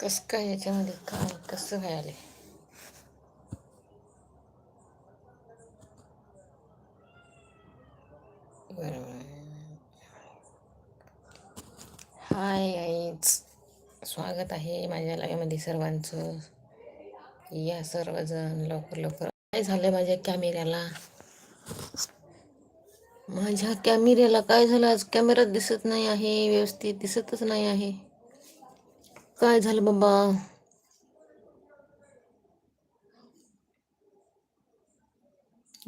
कसं काय याच्यामध्ये काय कसं काय आले बरोबर हाय आईच स्वागत आहे माझ्या लाईव्हमध्ये सर्वांचं. या सर्वजण लवकर लवकर. काय झालं माझ्या कॅमेऱ्याला? माझ्या कॅमेऱ्याला काय झालं? आज कॅमेरा दिसत नाही आहे व्यवस्थित दिसतच नाही आहे. काय झालं बाबा?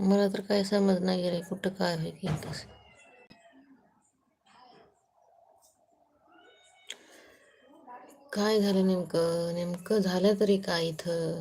मला तर काय समज नाही गेलं कुठं काय होईल की कसं काय झालं नेमकं? नेमकं झालं तरी काय इथं?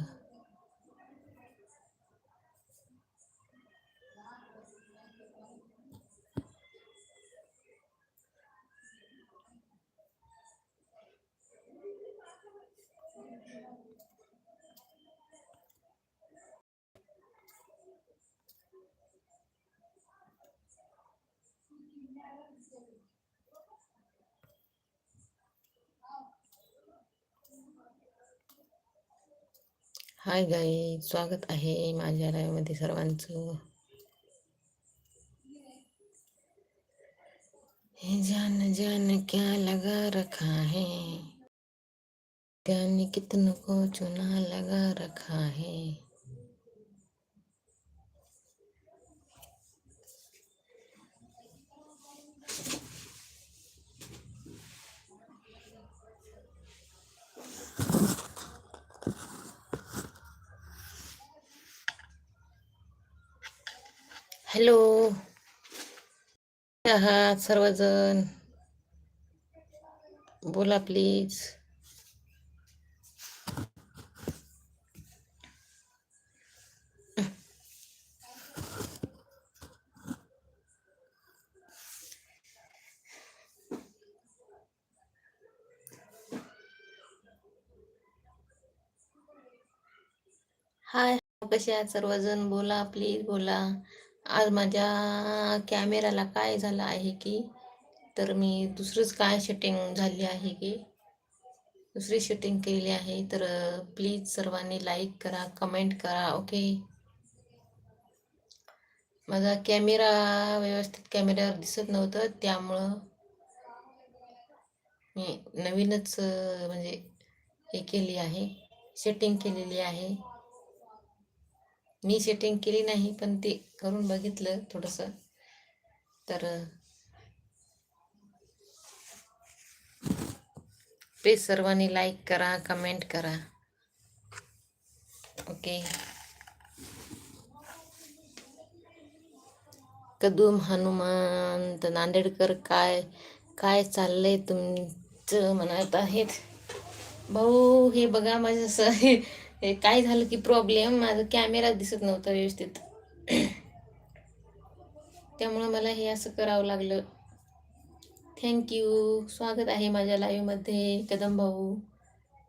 हाय गाई स्वागत आहे माझ्या लाईव्हमध्ये सर्वांचं. हे जान जान क्या लगा रखा है? त्याने कितन को चुना लगा रखा है? हॅलो. आहात सर्वजण. बोला प्लीज. हाय कसे आहात सर्वजण? बोला प्लीज बोला. आज माझ्या कॅमेराला काय झालं आहे की तर मी दुसरंच काय शूटिंग झाली आहे की दुसरी शूटिंग केलेली आहे तर प्लीज सर्वांनी लाईक करा कमेंट करा ओके माझा कॅमेरा व्यवस्थित कॅमेऱ्यावर दिसत नव्हतं त्यामुळं मी नवीनच म्हणजे हे केली आहे सेटिंग केलेली आहे. मी सेटिंग केली नाही पण ते करून बघितलं थोडंसं. तर प्लीज सर्वांनी लाईक करा कमेंट करा. ओके कदूम हनुमंत नांदेडकर काय काय चाललंय तुमचं म्हणत आहेत. भाऊ हे बघा माझं असं हे काय झालं की प्रॉब्लेम माझा कॅमेरा दिसत नव्हता व्यवस्थित. त्यामुळं मला हे असं करावं लागलं. थँक्यू स्वागत आहे माझ्या लाईव्हमध्ये कदम भाऊ.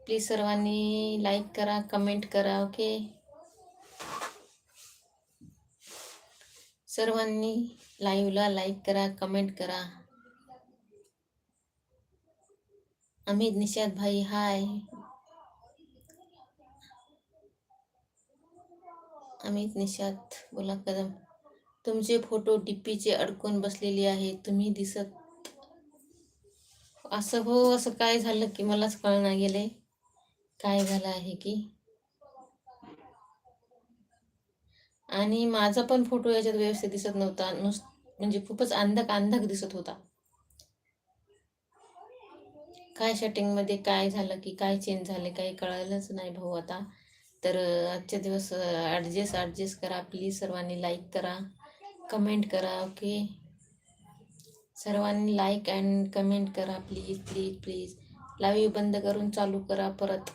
प्लीज सर्वांनी लाईक करा कमेंट करा ओके सर्वांनी लाईव्हला लाईक करा कमेंट करा. अमित निषाद भाई हाय अमित निषाद बोला कदम. तुमचे फोटो डीपीचे अडकून बसलेले आहे तुम्ही दिसत असं हो असं काय झालं की मलाच कळना गेले काय झालं आहे की? आणि माझा पण फोटो याच्यात व्यवस्थित दिसत नव्हता. नुस म्हणजे खूपच अंधक अंधक दिसत होता. काय शटिंगमध्ये काय झालं की काय चेंज झाले काही कळालंच नाही भाऊ आता. तर आजच्या दिवस ॲडजस्ट ॲडजस्ट करा. प्लीज सर्वांनी लाईक करा. कमेंट करा ओके सर्वांनी लाईक अँड कमेंट करा प्लीज प्लीज प्लीज लाईव्ह बंद करून चालू करा परत.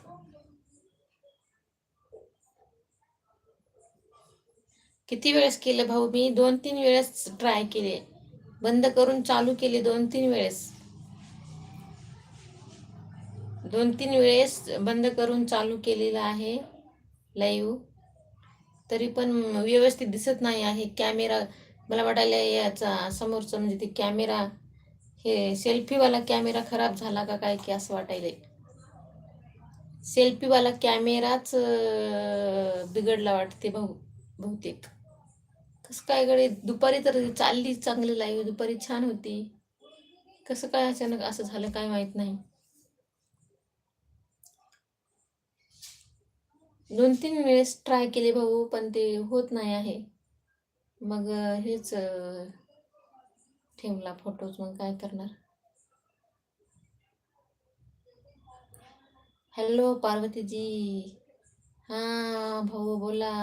किती वेळेस केलं भाऊ? मी दोन तीन वेळेस ट्राय केले. बंद करून चालू केले दोन तीन वेळेस. दोन तीन वेळेस बंद करून चालू केलेलं आहे. लाईव्ह तरी पण व्यवस्थित दिसत नाही आहे. कॅमेरा मला वाटायला याचा समोरचं म्हणजे ते कॅमेरा हे सेल्फीवाला कॅमेरा खराब झाला का काय की असं वाटायलंय. सेल्फीवाला कॅमेराच बिघडला वाटते भाऊ बहुतेक. कसं काय गडे दुपारी तर चालली चांगली लाईव्ह दुपारी छान होती. कसं काय अचानक असं झालं काय माहीत नाही. दोन तीन वेळेस ट्राय केले भाऊ पण ते होत नाही आहे. मग हेच ठेवला फोटोज मग काय करणार? हॅलो पार्वतीजी. हां भाऊ बोला.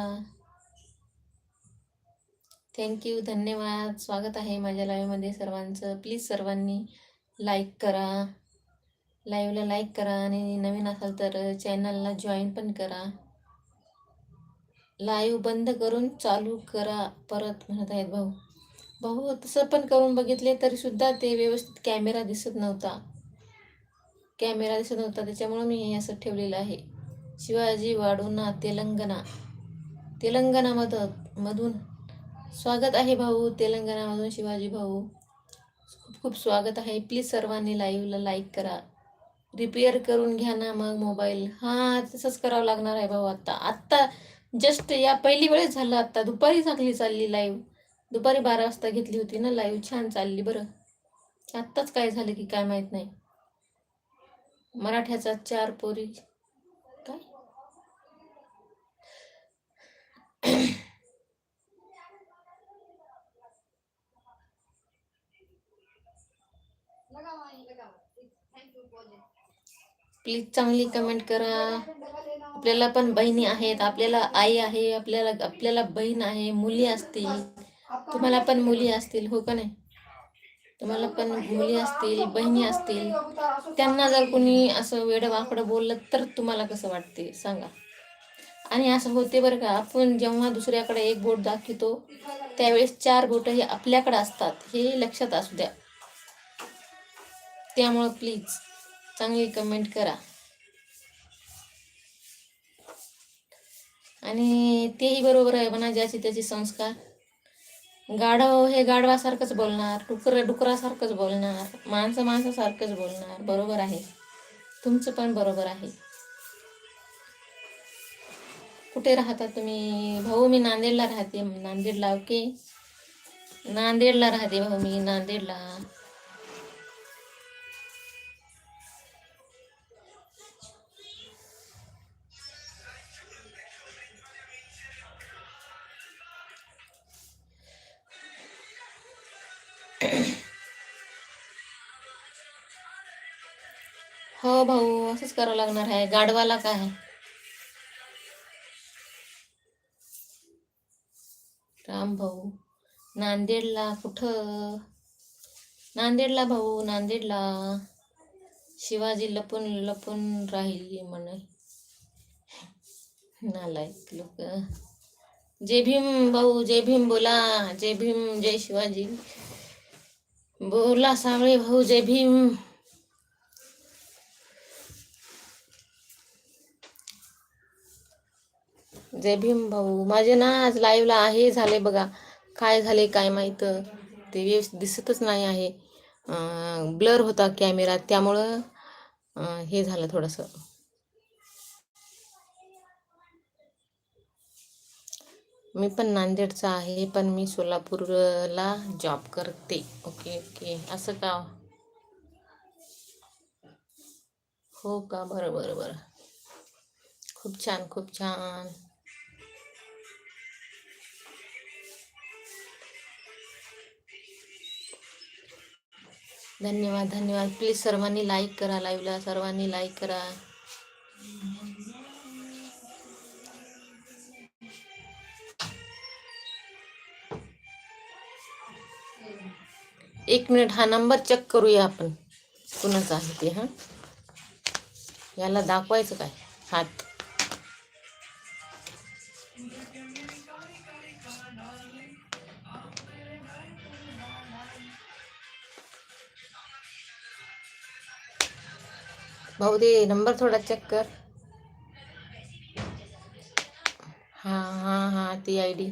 थँक्यू धन्यवाद. स्वागत आहे माझ्या लाईव्हमध्ये सर्वांचं. प्लीज सर्वांनी लाईक करा. लाईव्हला लाईक करा आणि नवीन असाल तर चॅनलला जॉईन पण करा. लाईव्ह बंद करून चालू करा परत म्हणत आहेत भाऊ. भाऊ तसं पण करून बघितले तरी सुद्धा ते व्यवस्थित कॅमेरा दिसत नव्हता. कॅमेरा दिसत नव्हता त्याच्यामुळं मी हे असं ठेवलेलं आहे. शिवाजी वाडोना तेलंगणा. तेलंगणामध मधून स्वागत आहे भाऊ तेलंगणामधून शिवाजी भाऊ. खूप खूप स्वागत आहे. प्लीज सर्वांनी लाईव्हला लाईक करा. रिपेअर करून घ्या ना मग मोबाईल. हां तसंच करावं लागणार आहे भाऊ आत्ता आत्ता जस्ट या पहिली वेळेस झालं आत्ता दुपारी चांगली चालली लाईव्ह दुपारी बारा वाजता घेतली होती ना लाईव्ह छान चालली बरं. आत्ताच काय झालं की काय माहीत नाही. मराठ्याचा चार पोरी. काय? प्लीज चांगली कमेंट करा. आपल्याला पण बहिणी आहेत आपल्याला आई आहे आपल्याला आपल्याला बहीण आहे मुली असतील. तुम्हाला पण मुली असतील हो का नाही? तुम्हाला पण मुली असतील बहिणी असतील. त्यांना जर कोणी असं वेडं वाकडं बोललं तर तुम्हाला कसं वाटते? सांगा. आणि असं होते बरं का आपण जेव्हा दुसऱ्याकडे एक बोट दाखवतो त्यावेळेस चार बोट हे आपल्याकडे असतात हे लक्षात असू द्या. त्यामुळं प्लीज चांगली कमेंट करा. आणि तेही बरोबर आहे म्हणा ज्याचे त्याचे संस्कार. गाढव हे गाढवासारखंच बोलणार डुकर डुकरासारखंच बोलणार माणसं माणसासारखंच बोलणार बरोबर आहे. तुमचं पण बरोबर आहे. कुठे राहता तुम्ही? भाऊ मी नांदेडला राहते. नांदेडला ओके? नांदेडला राहते भाऊ मी नांदेडला. हो भाऊ, असंच करावं लागणार आहे. गाढवाला काय? राम भाऊ, नांदेडला कुठं? नांदेडला भाऊ, नांदेडला. शिवाजी लपून लपून राहिली म्हणे. नालायक लोक. जय भीम भाऊ, जय भीम बोला. जय भीम, जय शिवाजी. बोला सावळे भाऊ, जय भीम. जय भीम भाऊ. माझे ना आज लाईव्हला आहे झाले बघा. काय झाले काय माहीत? ते व्यवस्थित दिसतच नाही आहे. ब्लर होता कॅमेरा त्यामुळं हे झालं थोडंसं. मी पण नांदेडचा आहे पण मी सोलापूरला जॉब करते. Okay okay. असं का? हो का? बरं बरं बरं. खूप छान खूप छान. धन्यवाद धन्यवाद. प्लीज सर्वांनी लाईक करा लाईव्हला सर्वांनी लाईक करा. एक मिनिट हा नंबर चेक करूया आपण. कुणाचा आहे ते हां? याला दाखवायचं काय? हात. भाऊ दे नंबर थोडा चेक कर. हां हां हां ती आय डी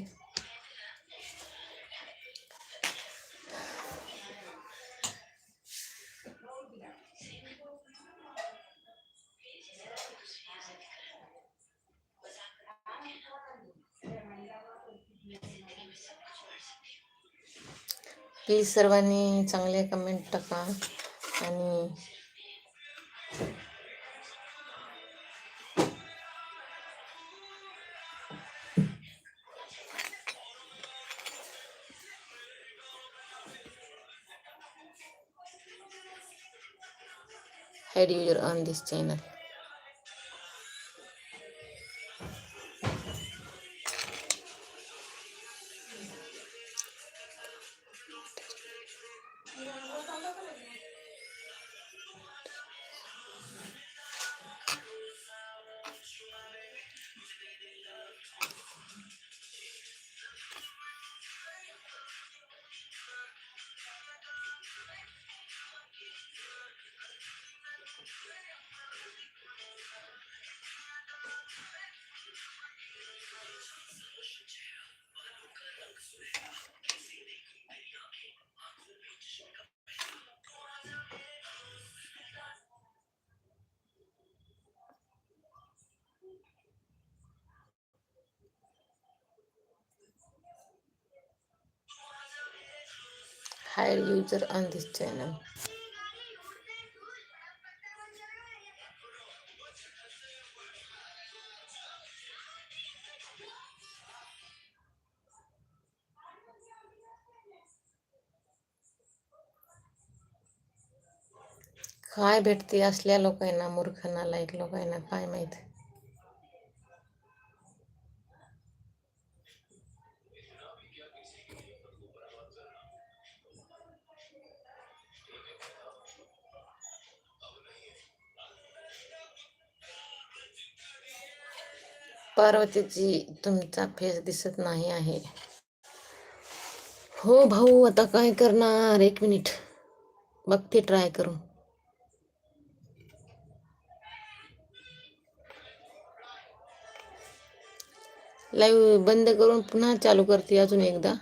प्लीज सर्वांनी चांगले कमेंट टाका आणि hide user on this channel hide user on this channel. काय भेटते असल्या लोकांना मूर्खांना लाईक लोकांना काय माहित? पार्वतीची तुमचा फेस दिसत नाही आहे. हो भाऊ आता काय करणार? एक मिनिट. बघते ट्राय करून. लाईव्ह बंद करून पुन्हा चालू करते अजून एकदा.